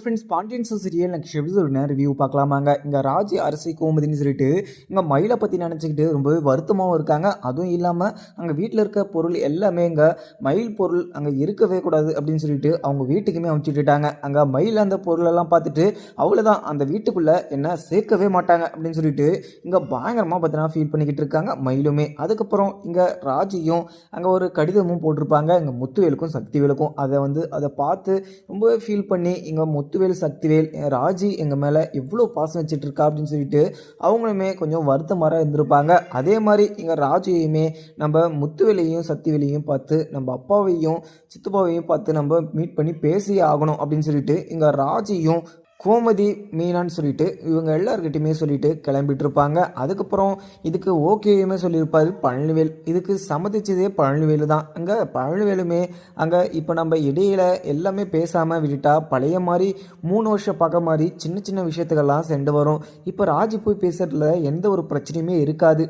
Friends Pandian serial next எபிசோட்னு review பார்க்கலாமாங்க. இங்கே ராஜி அரசி கோமதின்னு சொல்லிட்டு இங்கே மயிலை பற்றி நினச்சிக்கிட்டு ரொம்பவே வருத்தமாகவும் இருக்காங்க. அதுவும் இல்லாமல் அங்கே வீட்டில் இருக்க பொருள் எல்லாமே இங்கே மயில் பொருள் அங்கே இருக்கவே கூடாது அப்படின்னு சொல்லிட்டு அவங்க வீட்டுக்குமே அமைச்சுட்டுட்டாங்க அங்கே மயில் அந்த பொருளெல்லாம் பார்த்துட்டு அவ்வளோதான் அந்த வீட்டுக்குள்ளே என்ன சேர்க்கவே மாட்டாங்க அப்படின்னு சொல்லிட்டு இங்கே பயங்கரமாக பார்த்தீங்கன்னா ஃபீல் பண்ணிக்கிட்டு இருக்காங்க மயிலுமே. அதுக்கப்புறம் இங்கே ராஜியும் அங்கே ஒரு கடிதமும் போட்டிருப்பாங்க. இங்கே முத்துவேலுக்கும் சக்திவேலுக்கும் அதை வந்து அதை பார்த்து ரொம்பவே ஃபீல் பண்ணி இங்கே முத்துவேல் சக்திவேல் ராஜி எங்கள் மேலே எவ்வளோ பாசம் வச்சுட்டு இருக்கா அப்படின்னு சொல்லிட்டு அவங்களுமே கொஞ்சம் வருத்தமாக இருந்திருப்பாங்க. அதே மாதிரி எங்கள் ராஜியுமே நம்ம முத்துவேலையும் சக்திவேலையும் பார்த்து நம்ம அப்பாவையும் சித்தப்பாவையும் பார்த்து நம்ம மீட் பண்ணி பேசியே ஆகணும் அப்படின்னு சொல்லிட்டு இங்கே ராஜியும் கோமதி மீனான்னு சொல்லிட்டு இவங்க எல்லாருக்கிட்டையுமே சொல்லிட்டு கிளம்பிட்டு இருப்பாங்க அதுக்கப்புறம் இதுக்கு ஓகேயுமே சொல்லியிருப்பாரு பழனிவேல். இதுக்கு சம்மதிச்சதே பழனிவேலு தான். அங்கே பழனிவேலுமே அங்கே இப்போ நம்ம இடையில எல்லாமே பேசாமல் விட்டுட்டா பழைய மாதிரி மூணு வருஷம் பார்க்க மாதிரி சின்ன சின்ன விஷயத்துக்கெல்லாம் சென்று வரும். இப்போ ராஜி போய் பேசுறதுல எந்த ஒரு பிரச்சனையுமே இருக்காது.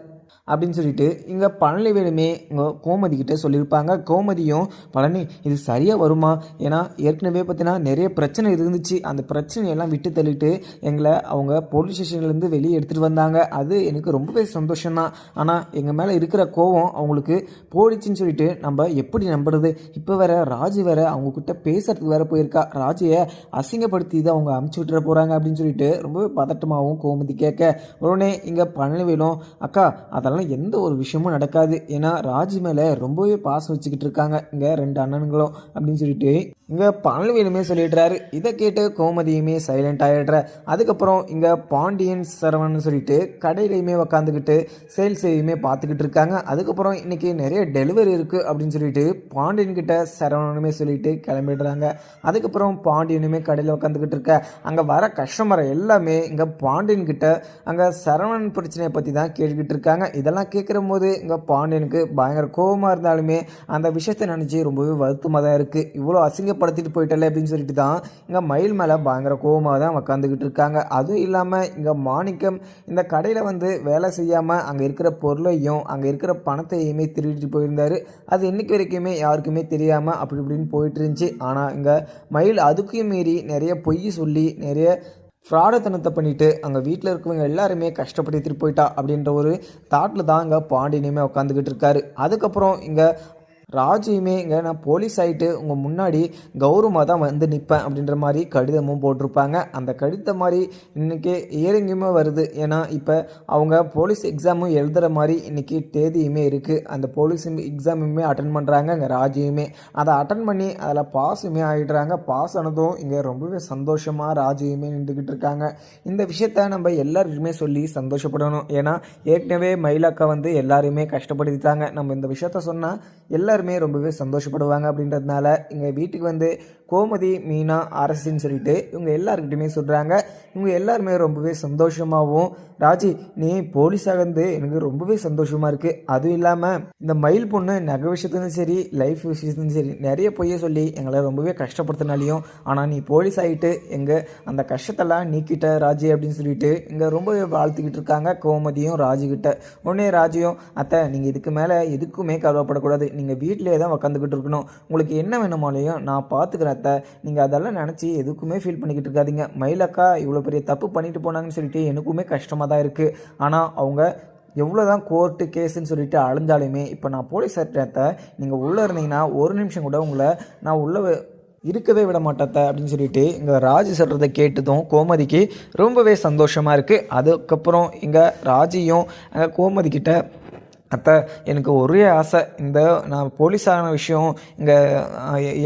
அப்படின்னு சொல்லிட்டு இங்கே பழனி வேலுமே இங்கே கோமதிக்கிட்ட சொல்லியிருப்பாங்க. கோமதியும் பழனி இது சரியாக வருமா? ஏன்னா ஏற்கனவே பார்த்தீங்கன்னா நிறைய பிரச்சனை இருந்துச்சு. அந்த பிரச்சனையெல்லாம் விட்டு தள்ளிட்டு எங்களை அவங்க போலீஸ் ஸ்டேஷன்லேருந்து வெளியே எடுத்துகிட்டு வந்தாங்க. அது எனக்கு ரொம்பவே சந்தோஷம்தான். ஆனால் எங்கள் மேலே இருக்கிற கோவம் அவங்களுக்கு போயிடுச்சுன்னு சொல்லிட்டு நம்ம எப்படி நம்புறது? இப்போ வேற ராஜு வேற அவங்க கிட்ட பேசுறதுக்கு வேற போயிருக்கா. ராஜையை அசிங்கப்படுத்தி தான் அவங்க அமுச்சு விட்டுற போகிறாங்க அப்படின்னு சொல்லிட்டு ரொம்பவே பதட்டமாகவும் கோமதி கேட்க உடனே இங்கே பழனிவேலும் அக்கா அதெல்லாம் எந்த ஒரு விஷயமும் நடக்காது. ஏன்னா ராஜ் மேலே ரொம்பவே பாசம் வச்சுக்கிட்டு இருக்காங்க இங்கே ரெண்டு அண்ணனுங்களும் அப்படின்னு சொல்லிட்டு இங்கே பழனிவேலுமே சொல்லிடுறாரு. இதை கேட்டு கோமதியுமே சைலண்ட் ஆகிடுற அதுக்கப்புறம் இங்கே பாண்டியன் சரவணன் சொல்லிட்டு கடையிலையுமே உக்காந்துக்கிட்டு சேல்ஸையுமே பார்த்துக்கிட்டு இருக்காங்க அதுக்கப்புறம் இன்னைக்கு நிறைய டெலிவரி இருக்குது அப்படின்னு சொல்லிட்டு பாண்டியன் கிட்ட சரவணனுமே சொல்லிட்டு கிளம்பிடுறாங்க. அதுக்கப்புறம் பாண்டியனுமே கடையில் உட்காந்துக்கிட்டு இருக்க அங்கே வர கஸ்டமரை எல்லாமே இங்கே பாண்டியன் கிட்ட அங்கே சரவணன் பிரச்சனையை பற்றி தான் கேட்டுக்கிட்டு இருக்காங்க இதெல்லாம் கேட்குற போது இங்கே பாண்டியனுக்கு பயங்கர கோபமாக இருந்தாலுமே அந்த விஷயத்தை நினச்சி ரொம்பவே வருத்தமாக தான் இருக்குது இவ்வளோ அசிங்கப்படுத்திட்டு போயிட்டல அப்படின்னு சொல்லிட்டு தான் இங்கே மயில் மேலே பயங்கர கோபமாக தான் உட்காந்துக்கிட்டு இருக்காங்க. அதுவும் இல்லாமல் இங்கே மாணிக்கம் இந்த கடையில் வந்து வேலை செய்யாமல் அங்கே இருக்கிற பொருளையும் அங்கே இருக்கிற பணத்தையுமே திருடிட்டு போயிருந்தாரு. அது இன்றைக்கு வரைக்குமே யாருக்குமே தெரியாமல் அப்படி இப்படின்னு போயிட்டு இருந்துச்சு. ஆனால் இங்கே மயில் அதுக்கும் மீறி நிறைய பொய் சொல்லி நிறைய ஃப்ராடத்தனத்தை பண்ணிட்டு அங்கே வீட்டில் இருக்கவங்க எல்லாருமே கஷ்டப்படுத்திட்டு போயிட்டா அப்படின்ற ஒரு தாட்டில் தான் அங்கே பாண்டியனையுமே உட்காந்துக்கிட்டு இருக்காரு. அதுக்கப்புறம் இங்கே ராஜியுமே இங்கே நான் போலீஸ் ஆகிட்டு உங்கள் முன்னாடி கௌரவமாக தான் வந்து நிற்பேன் அப்படின்ற மாதிரி கடிதமும் போட்டிருப்பாங்க. அந்த கடித மாதிரி இன்றைக்கி இயரிங்குமே வருது. ஏன்னா இப்போ அவங்க போலீஸ் எக்ஸாமும் எழுதுகிற மாதிரி இன்றைக்கி தேதியுமே இருக்குது அந்த போலீஸ் எக்ஸாமுமே அட்டன் பண்ணுறாங்க இங்கே ராஜியுமே அதை அட்டன் பண்ணி அதில் பாஸுமே ஆகிடுறாங்க பாஸ் ஆனதும் இங்கே ரொம்பவே சந்தோஷமாக ராஜியுமே நின்றுக்கிட்டு இருக்காங்க. இந்த விஷயத்த நம்ம எல்லாருக்குமே சொல்லி சந்தோஷப்படணும். ஏன்னா ஏற்கனவே மயிலாக்கா வந்து எல்லாருமே கஷ்டப்படுத்திட்டாங்க. நம்ம இந்த விஷயத்த சொன்னால் எல்லா எல்லாருமே ரொம்பவே சந்தோஷப்படுவாங்க அப்படின்றதுனால எங்கள் வீட்டுக்கு வந்து கோமதி மீனா அரசின்னு சொல்லிட்டு இவங்க எல்லாருக்கிட்டையுமே சொல்கிறாங்க இவங்க எல்லாருமே ரொம்பவே சந்தோஷமாகவும் ராஜி நீ போலீஸாக வந்து எனக்கு ரொம்பவே சந்தோஷமாக இருக்குது அதுவும் இல்லாமல் இந்த மயில் பொண்ணு நகை விஷயத்துலையும் சரி லைஃப் விஷயத்துலையும் சரி நிறைய பொய்ய சொல்லி எங்களை ரொம்பவே கஷ்டப்படுத்தினாலையும் ஆனால் நீ போலீஸ் ஆகிட்டு எங்கள் அந்த கஷ்டத்தெல்லாம் நீக்கிட்ட ராஜி அப்படின்னு சொல்லிட்டு இங்கே ரொம்பவே வாழ்த்துக்கிட்டு இருக்காங்க கோமதியும் ராஜிக்கிட்ட உடனே ராஜியும் அத்தை நீங்கள் இதுக்கு மேலே எதுக்குமே கவலைப்படக்கூடாது. நீங்கள் வீட்டிலே தான் உக்காந்துக்கிட்டு இருக்கணும். உங்களுக்கு என்ன வேணுமாலையும் நான் பார்த்துக்கிறேன் அத்தை. நீங்கள் அதெல்லாம் நினச்சி எதுக்குமே ஃபீல் பண்ணிக்கிட்டு இருக்காதீங்க. மயிலக்கா இவ்வளோ பெரிய தப்பு பண்ணிட்டு போனாங்கன்னு சொல்லிட்டு எனக்குமே கஷ்டமாக தான் இருக்குது ஆனால் அவங்க எவ்வளோ தான் கோர்ட்டு கேஸுன்னு சொல்லிட்டு அலைஞ்சாலுமே இப்போ நான் போலீஸ் சட்டத்தை நீங்கள் உள்ளே இருந்தீங்கன்னா ஒரு நிமிஷம் கூட உங்களை நான் உள்ளே இருக்கவே விட மாட்டேத்த அப்படின்னு சொல்லிட்டு இங்கே ராஜு சொல்கிறத கேட்டதும் கோமதிக்கு ரொம்பவே சந்தோஷமாக இருக்குது அதுக்கப்புறம் இங்கே ராஜியும் அங்கே கோமதிக்கிட்ட அத்தை எனக்கு ஒரே ஆசை இந்த நான் போலீஸ் ஆகின விஷயம் இங்கே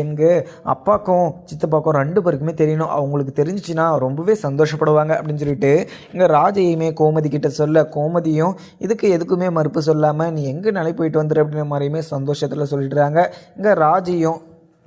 எங்கள் அப்பாக்கும் சித்தப்பாக்கும் ரெண்டு பேருக்குமே தெரியணும். அவங்களுக்கு தெரிஞ்சிச்சுன்னா ரொம்பவே சந்தோஷப்படுவாங்க அப்படின்னு சொல்லிட்டு இங்கே ராஜையுமே கோமதி கிட்ட சொல்ல கோமதியும் இதுக்கு எதுக்குமே மறுப்பு சொல்லாமல் நீ எங்கே நிலை போயிட்டு வந்துடு அப்படின்ற மாதிரியுமே சந்தோஷத்தில் சொல்லிடுறாங்க. இங்கே ராஜையும்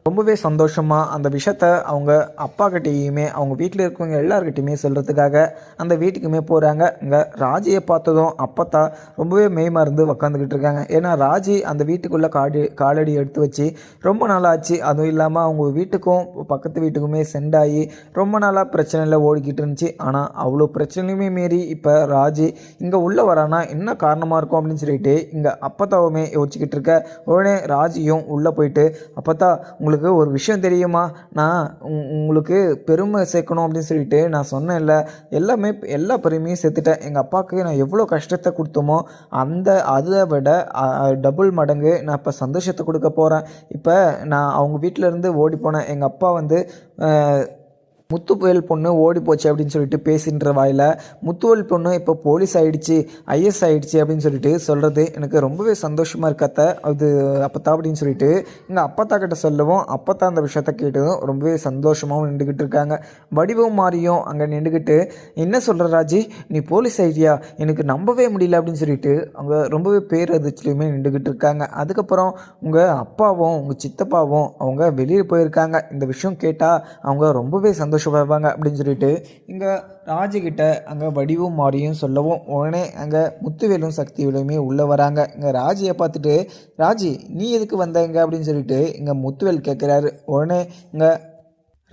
ரொம்பவே சந்தோஷமாக அந்த விஷயத்த அவங்க அப்பா கிட்டேயுமே அவங்க வீட்டில் இருக்கவங்க எல்லாருக்கிட்டையுமே சொல்கிறதுக்காக அந்த வீட்டுக்குமே போகிறாங்க இங்கே ராஜியை பார்த்ததும் அப்பத்தா ரொம்பவே மெய்மறந்து உக்காந்துக்கிட்டு இருக்காங்க. ஏன்னா ராஜி அந்த வீட்டுக்குள்ளே காடி காலடி எடுத்து வச்சு ரொம்ப நாளாச்சு. அதுவும் இல்லாமல் அவங்க வீட்டுக்கும் பக்கத்து வீட்டுக்குமே சென்டாகி ரொம்ப நாளாக பிரச்சனையில் ஓடிக்கிட்டு இருந்துச்சு. ஆனால் அவ்வளோ பிரச்சனையுமே மீறி இப்போ ராஜி இங்கே உள்ளே வரானா என்ன காரணமாக இருக்கும் அப்படின்னு சொல்லிட்டு இங்கே அப்பத்தாவுமே யோசிச்சுக்கிட்டு இருக்க. உடனே ராஜியும் உள்ளே போயிட்டு அப்பத்தா உங்களுக்கு உங்களுக்கு ஒரு விஷயம் தெரியுமா? நான் உ- உங்களுக்கு பெருமை சேர்க்கணும் அப்படின்னு சொல்லிட்டு நான் சொன்னேன்ல. எல்லாமே எல்லா பெருமையும் சேர்த்துட்டேன். எங்கள் அப்பாவுக்கு நான் எவ்வளோ கஷ்டத்தை கொடுத்தோமோ அந்த அதை விட டபுள் மடங்கு நான் இப்போ சந்தோஷத்தை கொடுக்க போகிறேன் இப்போ நான் அவங்க வீட்டில் இருந்து ஓடி போனேன். எங்கள் அப்பா வந்து முத்து புயல் பொண்ணு ஓடி போச்சு அப்படின்னு சொல்லிட்டு பேசின்ற வாயில் முத்துவேல் பொண்ணு இப்போ போலீஸ் ஆகிடுச்சு ஐஎஸ் ஆகிடுச்சு அப்படின்னு சொல்லிட்டு சொல்கிறது எனக்கு ரொம்பவே சந்தோஷமாக இருக்கத்த அது அப்பத்தா அப்படின்னு சொல்லிட்டு எங்கள் அப்பத்தா கிட்ட சொல்லவும் அப்பத்தா அந்த விஷயத்த கேட்டதும் ரொம்பவே சந்தோஷமாகவும் நின்றுக்கிட்டு இருக்காங்க. வடிவம் மாறியும் அங்கே நின்றுக்கிட்டு என்ன சொல்கிற ராஜி? நீ போலீஸ் ஐடியா எனக்கு நம்பவே முடியல அப்படின்னு சொல்லிட்டு அவங்க ரொம்பவே பேர் அதிர்ச்சிலையுமே நின்றுக்கிட்டு இருக்காங்க. அதுக்கப்புறம் உங்கள் அப்பாவும் உங்கள் சித்தப்பாவும் அவங்க வெளியில் போயிருக்காங்க. இந்த விஷயம் கேட்டால் அவங்க ரொம்பவே சந்தோஷம் சந்தோஷப்படுவாங்க அப்படின்னு சொல்லிட்டு இங்கே ராஜிக்கிட்ட அங்கே வடிவும் மாறியும் சொல்லவும் உடனே அங்கே முத்துவேலும் சக்திவேலுமே உள்ளே வராங்க. இங்கே ராஜியை பார்த்துட்டு ராஜி நீ எதுக்கு வந்தங்க அப்படின்னு சொல்லிட்டு இங்கே முத்துவேல் கேட்குறாரு உடனே இங்கே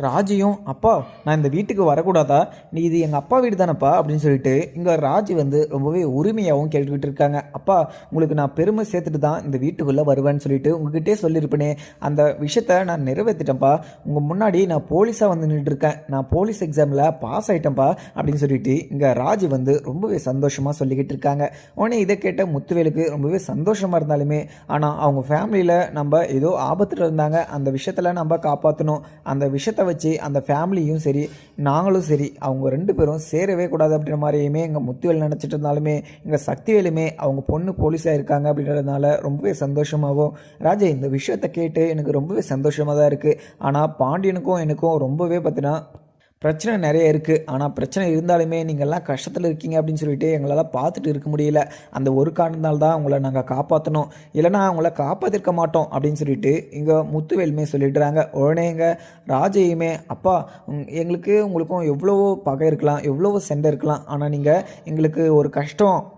ராஜியும் அப்பா நான் இந்த வீட்டுக்கு வரக்கூடாதா? நீ இது எங்கள் அப்பா வீடு தானப்பா? அப்படின்னு சொல்லிட்டு இங்கே ராஜி வந்து ரொம்பவே உரிமையாகவும் கேட்டுக்கிட்டு இருக்காங்க. அப்பா உங்களுக்கு நான் பெருமை சேர்த்துட்டு தான் இந்த வீட்டுக்குள்ளே வருவேன்னு சொல்லிட்டு உங்ககிட்டே சொல்லியிருப்பேனே. அந்த விஷயத்த நான் நிறைவேற்றிட்டேன்ப்பா உங்கள் முன்னாடி நான் போலீஸாக வந்து நின்றுட்டுருக்கேன் நான் போலீஸ் எக்ஸாமில் பாஸ் ஆகிட்டேன்ப்பா அப்படின்னு சொல்லிட்டு இங்கே ராஜி வந்து ரொம்பவே சந்தோஷமாக சொல்லிக்கிட்டு இருக்காங்க. உடனே இதை கேட்ட முத்துவேலுக்கு ரொம்பவே சந்தோஷமாக இருந்தாலுமே ஆனால் அவங்க ஃபேமிலியில் நம்ம ஏதோ ஆபத்தில் இருந்தாங்க. அந்த விஷயத்தில் நம்ம காப்பாற்றணும் அந்த விஷயத்தை வச்சு அந்த ஃபேமிலியும் சரி நாங்களும் சரி அவங்க ரெண்டு பேரும் சேரவே கூடாது அப்படின்ற மாதிரியுமே எங்கள் முத்துவேல் நினச்சிட்டு இருந்தாலுமே எங்கள் சக்திவேலுமே அவங்க பொண்ணு போலீஸாக இருக்காங்க அப்படின்றதுனால ரொம்பவே சந்தோஷமாகவும் ராஜா இந்த விஷயத்தை கேட்டு எனக்கு ரொம்பவே சந்தோஷமாக தான் இருக்குது ஆனால் பாண்டியனுக்கும் எனக்கும் ரொம்பவே பார்த்தீங்கன்னா பிரச்சனை நிறைய இருக்குது ஆனால் பிரச்சனை இருந்தாலுமே நீங்கள்லாம் கஷ்டத்தில் இருக்கீங்க அப்படின்னு சொல்லிட்டு எங்களால் பார்த்துட்டு இருக்க முடியல. அந்த ஒரு காரணத்தால்தான் உங்களை நாங்கள் காப்பாற்றணும் இல்லைனா அவங்கள காப்பாற்றிருக்க மாட்டோம் அப்படின்னு சொல்லிட்டு இங்கே முத்துவேலுமே சொல்லிடுறாங்க. உடனே எங்கள் ராஜையுமே அப்பா உங்- எங்களுக்கு உங்களுக்கும் எவ்வளவோ பகை இருக்கலாம் எவ்வளவோ சண்டை இருக்கலாம். ஆனால் நீங்கள் எங்களுக்கு ஒரு கஷ்டம்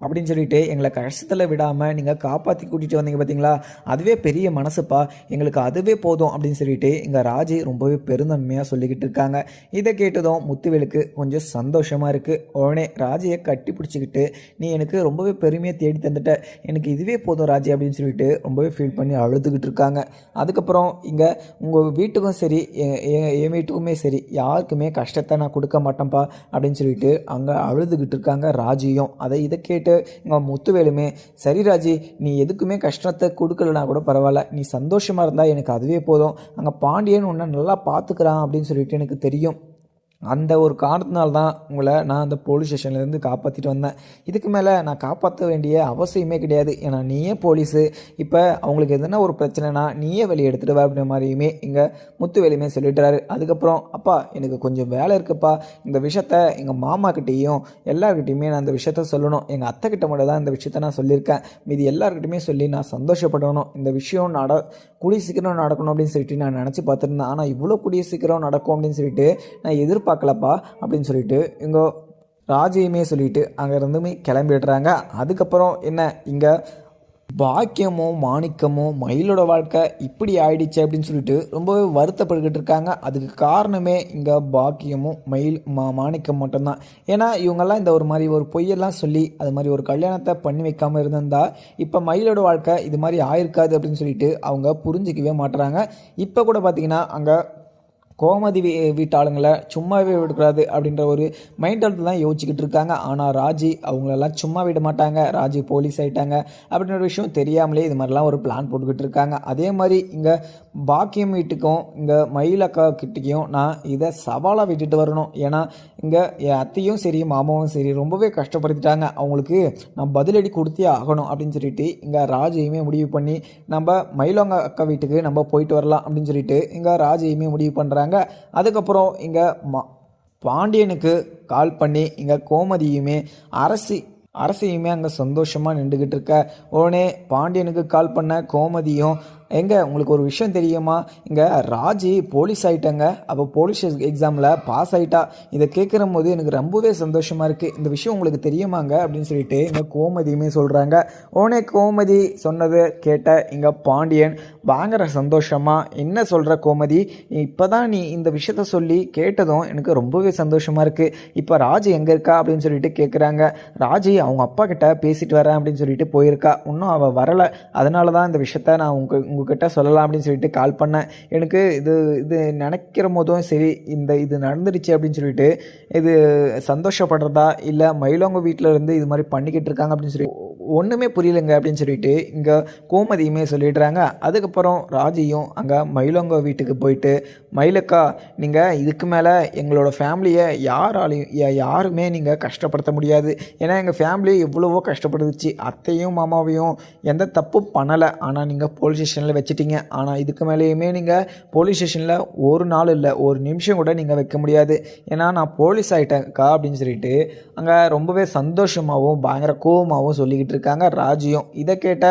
அப்படின்னு சொல்லிட்டு எங்களை கஷ்டத்தில் விடாமல் நீங்கள் காப்பாற்றி கூட்டிகிட்டு வந்தீங்க பார்த்தீங்களா அதுவே பெரிய மனசுப்பா. எங்களுக்கு அதுவே போதும் அப்படின்னு சொல்லிட்டு எங்கள் ராஜி ரொம்பவே பெருந்தன்மையாக சொல்லிக்கிட்டு இருக்காங்க. இதை கேட்டதும் முத்துவேலுக்கு கொஞ்சம் சந்தோஷமாக இருக்குது உடனே ராஜியை கட்டி பிடிச்சிக்கிட்டு நீ எனக்கு ரொம்பவே பெருமையாக தேடி தந்துட்ட. எனக்கு இதுவே போதும் ராஜி அப்படின்னு சொல்லிட்டு ரொம்பவே ஃபீல் பண்ணி அழுதுகிட்டு இருக்காங்க. அதுக்கப்புறம் இங்கே உங்கள் வீட்டுக்கும் சரி எ- என் வீட்டுக்குமே சரி யாருக்குமே கஷ்டத்தை நான் கொடுக்க மாட்டேன்ப்பா அப்படின்னு சொல்லிட்டு அங்கே அழுதுகிட்டு இருக்காங்க ராஜியும். அதை இதை கேட்டு இங்கே முத்துவேலுமே சரி ராஜி நீ எதுக்குமே கஷ்டத்தை கொடுக்கலனா கூட பரவாயில்ல. நீ சந்தோஷமாக இருந்தால் எனக்கு அதுவே போதும். அங்கே பாண்டியன் உன்னை நல்லா பார்த்துக்கிறான் அப்படின்னு சொல்லிட்டு எனக்கு தெரியும். அந்த ஒரு காரணத்தினால தான் உங்களை நான் அந்த போலீஸ் ஸ்டேஷன்லேருந்து காப்பாற்றிட்டு வந்தேன். இதுக்கு மேலே நான் காப்பாற்ற வேண்டிய அவசியமே கிடையாது. ஏன்னா நீயே போலீஸு இப்போ அவங்களுக்கு எதுனா ஒரு பிரச்சனைனா நீயே வெளியே எடுத்துகிட்டு வா அப்படின்ற மாதிரியுமே இங்கே முத்துவேலுமே சொல்லிட்டுறாரு அதுக்கப்புறம் அப்பா எனக்கு கொஞ்சம் வேலை இருக்குப்பா. இந்த விஷயத்த எங்கள் மாமா கிட்டேயும் நான் இந்த விஷயத்த சொல்லணும். எங்கள் அத்தை கிட்ட மட்டும் தான் இந்த விஷயத்த நான் சொல்லியிருக்கேன். மீதி எல்லாருக்கிட்டையுமே சொல்லி நான் சந்தோஷப்படணும். இந்த விஷயம் நட கூடிய சீக்கிரம் நடக்கணும் அப்படின்னு சொல்லிட்டு நான் நினச்சி பார்த்துருந்தேன். ஆனால் இவ்வளோ கூடிய சீக்கிரம் நடக்கும் அப்படின்னு சொல்லிட்டு நான் எதிர்பார்க்கலப்பா அப்படின்னு சொல்லிட்டு இங்கே ராஜையுமே சொல்லிட்டு அங்கேருந்துமே கிளம்பிடுறாங்க அதுக்கப்புறம் என்ன? இங்கே பாக்கியமும் மாணிக்கமும் மயிலோட வாழ்க்கை இப்படி ஆயிடுச்சு அப்படின்னு சொல்லிட்டு ரொம்பவே வருத்தப்பட்டுக்கிட்டு இருக்காங்க. அதுக்கு காரணமே இங்கே பாக்கியமும் மயில் மா மாணிக்கம் மட்டும்தான். ஏன்னா இவங்கெல்லாம் இந்த ஒரு மாதிரி ஒரு பொய்யெல்லாம் சொல்லி அது மாதிரி ஒரு கல்யாணத்தை பண்ணி வைக்காமல் இருந்திருந்தா இப்போ மயிலோட வாழ்க்கை இது மாதிரி ஆயிருக்காது அப்படின்னு சொல்லிட்டு அவங்க புரிஞ்சிக்கவே மாட்டுறாங்க இப்போ கூட பார்த்தீங்கன்னா அங்கே கோமதி வீ வீட்டாளுங்களை சும்மாவே விடக்கூடாது அப்படின்ற ஒரு மைண்ட் தான் யோசிச்சுக்கிட்டு இருக்காங்க. ஆனால் ராஜி அவங்களெல்லாம் சும்மா விட மாட்டாங்க. ராஜி போலீஸ் ஆகிட்டாங்க அப்படின்ற ஒரு விஷயம் தெரியாமலே இது மாதிரிலாம் ஒரு பிளான் போட்டுக்கிட்டு இருக்காங்க. அதே மாதிரி இங்கே பாக்கியம் வீட்டுக்கும் இங்கே மயிலக்கா கிட்டேயும் நான் இதை சவாலாக விட்டுட்டு வரணும். ஏன்னா இங்கே என் அத்தையும் சரி மாமாவும் சரி ரொம்பவே கஷ்டப்படுத்திட்டாங்க. அவங்களுக்கு நான் பதிலடி கொடுத்தே ஆகணும் அப்படின்னு சொல்லிட்டு இங்கே ராஜையுமே முடிவு பண்ணி நம்ம மயிலங்க அக்கா வீட்டுக்கு நம்ம போயிட்டு வரலாம் அப்படின்னு சொல்லிட்டு இங்கே ராஜையுமே முடிவு பண்ணுறாங்க அதுக்கப்புறம் இங்கே மா பாண்டியனுக்கு கால் பண்ணி இங்கே கோமதியுமே அரசி அரசியுமே அங்கே சந்தோஷமாக நின்றுக்கிட்டு இருக்க. உடனே பாண்டியனுக்கு கால் பண்ண கோமதியும் எங்க உங்களுக்கு ஒரு விஷயம் தெரியுமா? இங்கே ராஜி போலீஸ் ஆயிட்டாங்க. அப்போ போலீஸ் எக்ஸாமில் பாஸ் ஆயிட்டா. இதை கேட்குற போது எனக்கு ரொம்பவே சந்தோஷமாக இருக்குது இந்த விஷயம் உங்களுக்கு தெரியுமாங்க? அப்படின்னு சொல்லிட்டு இங்கே கோமதியுமே சொல்கிறாங்க உடனே கோமதி சொன்னது கேட்ட இங்கே பாண்டியன் பயங்கர சந்தோஷமாக என்ன சொல்கிற கோமதி? இப்போ தான் நீ இந்த விஷயத்த சொல்லி கேட்டதும் எனக்கு ரொம்பவே சந்தோஷமாக இருக்குது இப்போ ராஜி எங்கே இருக்கா? அப்படின்னு சொல்லிட்டு கேட்குறாங்க ராஜி அவங்க அப்பா கிட்ட பேசிட்டு வரேன் அப்படின்னு சொல்லிட்டு போயிருக்கா. இன்னும் அவள் வரலை. அதனால தான் இந்த விஷயத்த நான் உங்க உங்ககிட்ட சொல்லலாம் அப்படின்னு சொல்லிட்டு கால் பண்ணேன். எனக்கு இது இது நினைக்கிற போதும் சரி இந்த இது நடந்துடுச்சு அப்படின்னு சொல்லிட்டு இது சந்தோஷப்படுறதா இல்லை மயிலவங்க வீட்டில் இருந்து இது மாதிரி பண்ணிக்கிட்டு இருக்காங்க அப்படின்னு சொல்லி ஒன்றுமே புரியலைங்க அப்படின்னு சொல்லிட்டு இங்கே கோமதியுமே சொல்லிடுறாங்க. அதுக்கப்புறம் ராஜியும் அங்கே மயிலவங்க வீட்டுக்கு போயிட்டு மயிலக்கா நீங்கள் இதுக்கு மேலே எங்களோட ஃபேமிலியை யாராலையும் யாருமே நீங்கள் கஷ்டப்படுத்த முடியாது. ஏன்னா எங்கள் ஃபேமிலி எவ்வளவோ கஷ்டப்படுச்சு அத்தையும் மாமாவையும் எந்த தப்பும் பண்ணலை. ஆனால் நீங்கள் போலீஸ் ஸ்டேஷனில் வச்சிட்டீங்க. ஆனால் இதுக்கு மேலேயுமே நீங்கள் போலீஸ் ஸ்டேஷனில் ஒரு நாள் இல்லை ஒரு நிமிஷம் கூட நீங்கள் வைக்க முடியாது. ஏன்னா நான் போலீஸ் ஆகிட்டேன்க்கா அப்படின்னு சொல்லிட்டு அங்கே ரொம்பவே சந்தோஷமாகவும் பயங்கர கோவமாகவும் சொல்லிக்கிட்டு இருக்காங்க. ராஜியும் இதை கேட்ட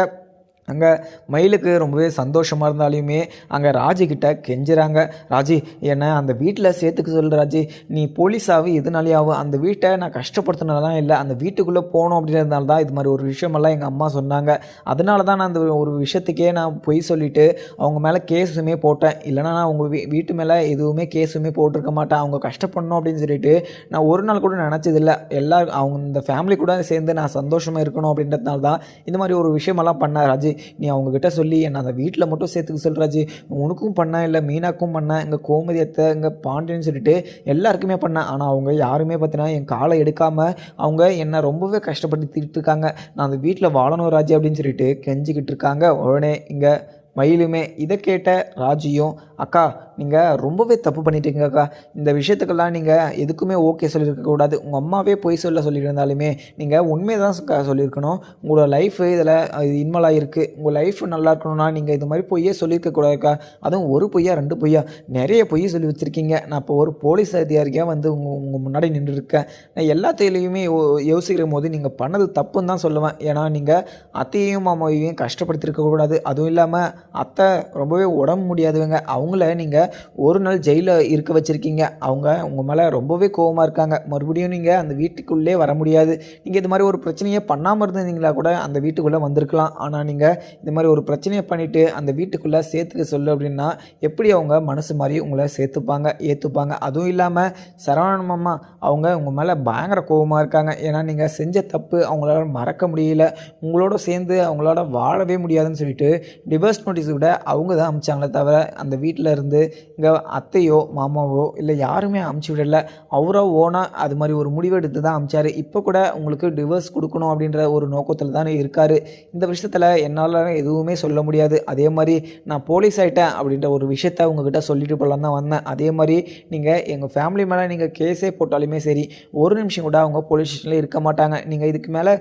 அங்கே மயிலுக்கு ரொம்பவே சந்தோஷமாக இருந்தாலையுமே அங்கே ராஜிக்கிட்ட கெஞ்சுறாங்க. ராஜி என்னை அந்த வீட்டில் சேர்த்துக்க சொல்லு ராஜி. நீ போலீஸாகவும் எதுனாலேயாவும் அந்த வீட்டை நான் கஷ்டப்படுத்தினாலாம் இல்லை அந்த வீட்டுக்குள்ளே போகணும் அப்படின்றதுனால தான் இது மாதிரி ஒரு விஷயமெல்லாம் எங்கள் அம்மா சொன்னாங்க. அதனால தான் நான் அந்த ஒரு விஷயத்துக்கே நான் பொய் சொல்லிவிட்டு அவங்க மேலே கேஸுமே போட்டேன். இல்லைனா நான் அவங்க வீ வீட்டு மேலே எதுவுமே கேஸுமே போட்டிருக்க மாட்டேன். அவங்க கஷ்டப்படணும் அப்படின்னு சொல்லிட்டு நான் ஒரு நாள் கூட நினச்சதில்லை எல்லா அவங்க இந்த ஃபேமிலி கூட சேர்ந்து நான் சந்தோஷமாக இருக்கணும் அப்படின்றதுனால தான் இந்த மாதிரி ஒரு விஷயமெல்லாம் பண்ணேன் ராஜி. நீ அவங்கக்கிட்ட சொல்லி என்னை அந்த வீட்டில் மட்டும் சேர்த்துக்க சொல்கிறாச்சு உனக்கும் பண்ணேன் இல்லை மீனாக்கும் பண்ணேன் இங்கே கோமதி அத்தை இங்கே பாண்டியன்னு சொல்லிட்டு எல்லாருக்குமே பண்ணேன் ஆனால் அவங்க யாருமே பார்த்தீங்கன்னா என் காலை எடுக்காமல் அவங்க என்னை ரொம்பவே கஷ்டப்படுத்திட்டு இருக்காங்க. நான் அந்த வீட்டில் வாழணும் ராஜி அப்படின்னு சொல்லிட்டு கெஞ்சிக்கிட்டு இருக்காங்க. உடனே இங்கே மயிலுமே. இதை கேட்ட ராஜியும் அக்கா நீங்கள் ரொம்பவே தப்பு பண்ணிட்டீங்க அக்கா. இந்த விஷயத்துக்கெல்லாம் நீங்கள் எதுக்குமே ஓகே சொல்லியிருக்கக்கூடாது உங்கள் அம்மாவே பொய் சொல்ல சொல்லியிருந்தாலுமே நீங்கள் உண்மையை தான் சொல்லியிருக்கணும். உங்களோட லைஃப் இதில் இது இன்வால்வ் ஆகிருக்கு உங்கள் லைஃப் நல்லா இருக்கணும்னா நீங்கள் இது மாதிரி பொய்யே சொல்லியிருக்கக்கூடாதுக்கா அதுவும் ஒரு பொய்யா ரெண்டு பொய்யா? நிறைய பொய் சொல்லி வச்சுருக்கீங்க. நான் இப்போ ஒரு போலீஸ் அதிகாரியாக வந்து உங்கள் உங்கள் முன்னாடி நின்றுருக்கேன். நான் எல்லாத்தையிலையுமே யோ- யோசிக்கிற போது நீங்கள் பண்ணது தப்புன்னு தான் சொல்லுவேன். ஏன்னா நீங்கள் அத்தையும் மாமாவையும் கஷ்டப்படுத்திருக்கக்கூடாது அதுவும் இல்லாமல் அத்தை ரொம்பவே உடம்பு முடியாதவங்க. அவங்கள நீங்கள் ஒரு நாள் ஜெயிலில் இருக்க வச்சுருக்கீங்க. அவங்க உங்கள் மேலே ரொம்பவே கோவமாக இருக்காங்க. மறுபடியும் நீங்கள் அந்த வீட்டுக்குள்ளே வர முடியாது. நீங்கள் இது மாதிரி ஒரு பிரச்சனையே பண்ணாமல் இருந்தீங்களா கூட அந்த வீட்டுக்குள்ளே வந்திருக்கலாம். ஆனால் நீங்கள் இது மாதிரி ஒரு பிரச்சனையை பண்ணிவிட்டு அந்த வீட்டுக்குள்ளே சேர்த்துக்க சொல்லு அப்படின்னா எப்படி அவங்க மனசு மாதிரி உங்களை சேர்த்துப்பாங்க ஏற்றுப்பாங்க அதுவும் இல்லாமல் சரவணன் மாமா அவங்க உங்கள் மேலே பயங்கர கோவமாக இருக்காங்க. ஏன்னா நீங்கள் செஞ்ச தப்பு அவங்களால மறக்க முடியல. உங்களோட சேர்ந்து அவங்களோட வாழவே முடியாதுன்னு சொல்லிட்டு டிவர்ஸ் நோட்டீஸ் விட அவங்க தான் அமிச்சாங்களே தவிர அந்த வீட்டில் இருந்து இங்கே அத்தையோ மாமாவோ இல்லை யாருமே அமுச்சு விடல. அவராக ஓனாக அது மாதிரி ஒரு முடிவெடுத்து தான் அமிச்சாரு. இப்போ கூட உங்களுக்கு டிவர்ஸ் கொடுக்கணும் அப்படின்ற ஒரு நோக்கத்தில் தானே இருக்கார். இந்த விஷயத்தில் என்னால் எதுவுமே சொல்ல முடியாது. அதே மாதிரி நான் போலீஸ் ஆகிட்டேன் அப்படின்ற ஒரு விஷயத்த உங்ககிட்ட சொல்லிட்டு போகலாம் தான் வந்தேன். அதே மாதிரி நீங்கள் எங்கள் ஃபேமிலி மேலே நீங்கள் கேஸே போட்டாலுமே சரி ஒரு நிமிஷம் கூட அவங்க போலீஸ் ஸ்டேஷனில் இருக்க மாட்டாங்க. நீங்கள் இதுக்கு மேலே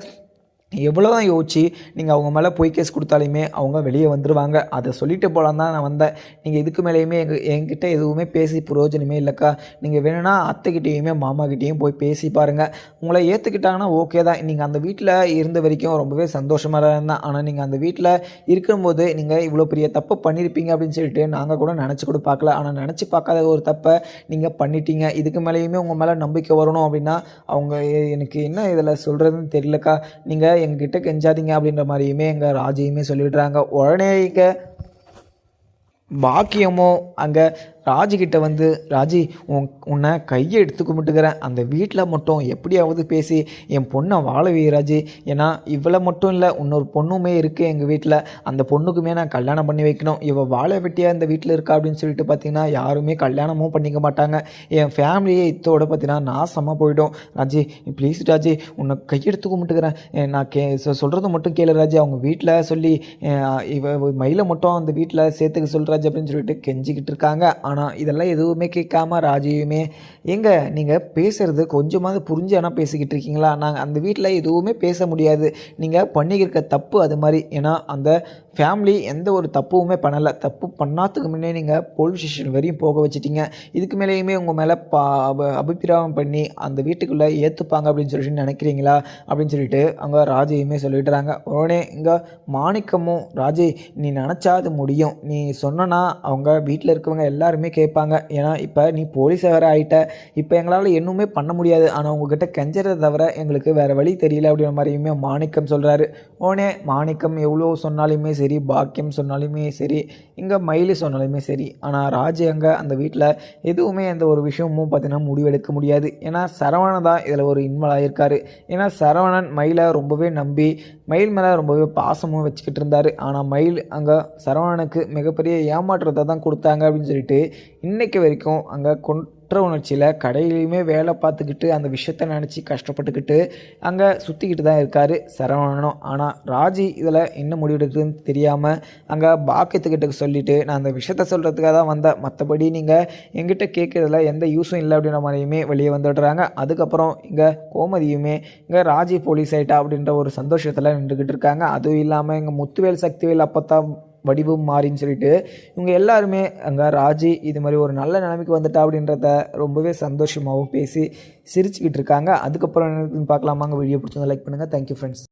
எவ்வளோ தான் யோசிச்சு நீங்கள் அவங்க மேலே பொய் கேஸ் கொடுத்தாலுமே அவங்க வெளியே வந்துடுவாங்க அதை சொல்லிட்டு போகலாம் தான் நான் வந்தேன். நீங்கள் இதுக்கு மேலேயுமே எங்கள் என்கிட்ட எதுவுமே பேசி பிரயோஜனமே இல்லைக்கா. நீங்கள் வேணும்னா அத்தைக்கிட்டேயுமே மாமாக்கிட்டேயும் போய் பேசி பாருங்கள் உங்களை ஏற்றுக்கிட்டாங்கன்னா ஓகே தான். நீங்கள் அந்த வீட்டில் இருந்த வரைக்கும் ரொம்பவே சந்தோஷமாக தான் இருந்தேன். ஆனால் நீங்கள் அந்த வீட்டில் இருக்கும்போது நீங்கள் இவ்வளோ பெரிய தப்பு பண்ணியிருப்பீங்க அப்படின்னு சொல்லிட்டு நாங்கள் கூட நினச்சி கூட பார்க்கல. ஆனால் நினச்சி பார்க்காத ஒரு தப்பை நீங்கள் பண்ணிட்டீங்க. இதுக்கு மேலேயுமே உங்கள் மேலே நம்பிக்கை வரணும் அப்படின்னா அவங்க எனக்கு என்ன இதில் சொல்கிறதுன்னு தெரியலக்கா. நீங்கள் எங்ககிட்ட கெஞ்சாதீங்க அப்படின்ற மாதிரியுமே எங்கள் ராஜியுமே சொல்லிடுறாங்க. உடனே இங்கே பாக்கியமோ அங்கே ராஜுக்கிட்ட வந்து ராஜி உன் உன்னை கையை எடுத்து கும்பிட்டுக்கிறேன். அந்த வீட்டில் மட்டும் எப்படியாவது பேசி என் பொண்ணை வாழ வை ராஜி. ஏன்னா இவளை மட்டும் இல்லை இன்னொரு பொண்ணுமே இருக்குது எங்கள் வீட்டில் அந்த பொண்ணுக்குமே நான் கல்யாணம் பண்ணி வைக்கணும். இவள் வாழை வெட்டியாக இந்த வீட்டில் இருக்கா? அப்படின்னு சொல்லிட்டு பார்த்தீங்கன்னா யாருமே கல்யாணமும் பண்ணிக்க மாட்டாங்க. என் ஃபேமிலியே இத்தோட பார்த்தீங்கன்னா நாசமாக போயிடும். ராஜி ப்ளீஸ் ராஜி உன்னை கையெடுத்து கும்பிட்டுக்கிறேன். நான் கே சொல்கிறது மட்டும் கேளு ராஜி. அவங்க வீட்டில் சொல்லி இவ மயிலை மட்டும் அந்த வீட்டில் சேர்த்துக்க சொல்கிறாஜி அப்படின்னு சொல்லிட்டு கெஞ்சிக்கிட்டு இருக்காங்க. ஆனால் இதெல்லாம் எதுவுமே கேட்காம ராஜியுமே எங்க நீங்கள் பேசுறது கொஞ்சமாவது புரிஞ்சு ஆனால் பேசிக்கிட்டு இருக்கீங்களா? நாங்கள் அந்த வீட்டில் எதுவுமே பேச முடியாது. நீங்கள் பண்ணிக்கிருக்க தப்பு அது மாதிரி. ஏன்னா அந்த ஃபேமிலி எந்த ஒரு தப்புமே பண்ணலை. தப்பு பண்ணாததுக்கு முன்னே நீங்கள் போலீஸ் ஸ்டேஷன் வரையும் போக வச்சிட்டீங்க. இதுக்கு மேலேயுமே உங்கள் மேலே பா அபிப்பிராயம் பண்ணி அந்த வீட்டுக்குள்ளே ஏற்றுப்பாங்க அப்படின்னு சொல்லிட்டு நினைக்கிறீங்களா? அப்படின்னு சொல்லிட்டு அங்கே ராஜையுமே சொல்லிடுறாங்க. உடனே இங்கே மாணிக்கமும் ராஜே நீ நினச்சா அது முடியும். நீ சொன்னனா அவங்க வீட்டில் இருக்கவங்க எல்லாருமே எல்லாருமே கேட்பாங்க. ஏன்னா இப்போ நீ போலீஸை வேறு ஆகிட்ட இப்போ எங்களால் இன்னுமே பண்ண முடியாது. ஆனால் உங்ககிட்ட கெஞ்சறதை தவிர எங்களுக்கு வேறு வழி தெரியல அப்படின்ற மாதிரியுமே மாணிக்கம் சொல்கிறாரு ஓனே மாணிக்கம் எவ்வளோ சொன்னாலுமே சரி பாக்கியம் சொன்னாலுமே சரி இங்கே மயிலு சொன்னாலுமே சரி. ஆனால் ராஜ் அங்கே அந்த வீட்டில் எதுவுமே எந்த ஒரு விஷயமும் பார்த்தீங்கன்னா முடிவெடுக்க முடியாது. ஏன்னா சரவணன் தான் இதில் ஒரு இன்வால்வ் ஆகியிருக்காரு ஏன்னா சரவணன் மயிலை ரொம்பவே நம்பி மயில் மேலே ரொம்பவே பாசமும் வச்சுக்கிட்டு இருந்தார். ஆனால் மயில் அங்கே சரவணனுக்கு மிகப்பெரிய ஏமாற்றத்தை தான் கொடுத்தாங்க அப்படின்னு சொல்லிட்டு இன்றைக்கு வரைக்கும் அங்கே குற்ற உணர்ச்சியில் கடையிலையுமே வேலை பார்த்துக்கிட்டு அந்த விஷயத்த நினச்சி கஷ்டப்பட்டுக்கிட்டு அங்கே சுற்றிக்கிட்டு தான் இருக்கார் சரவணனும். ஆனால் ராஜி இதில் என்ன முடிவெடுக்குதுன்னு தெரியாமல் அங்கே பாக்கியத்துக்கிட்ட சொல்லிவிட்டு நான் அந்த விஷயத்த சொல்கிறதுக்காக தான் வந்தேன். மற்றபடி நீங்கள் எங்கிட்ட கேட்குறதுல எந்த யூஸும் இல்லை அப்படின்ற மாதிரியுமே வெளியே வந்துடுறாங்க. அதுக்கப்புறம் இங்கே கோமதியுமே இங்கே ராஜி போலீஸ் ஆயிட்டா அப்படின்ற ஒரு சந்தோஷத்தில் நின்றுக்கிட்டு இருக்காங்க. அதுவும் இல்லாமல் இங்கே முத்துவேல் சக்திவேல் அப்போ தான் வடிவம் மாறின்னு சொல்லிட்டு இவங்க எல்லாருமே அங்கே ராஜி இது மாதிரி ஒரு நல்ல நிலைமைக்கு வந்துட்டா அப்படின்றத ரொம்பவே சந்தோஷமாகவும் பேசி சிரிச்சுக்கிட்டு இருக்காங்க. அதுக்கப்புறம் என்ன பார்க்கலாமாங்க. வீடியோ பிடிச்சிருந்தா லைக் பண்ணுங்கள் தேங்க்யூ ஃப்ரெண்ட்ஸ்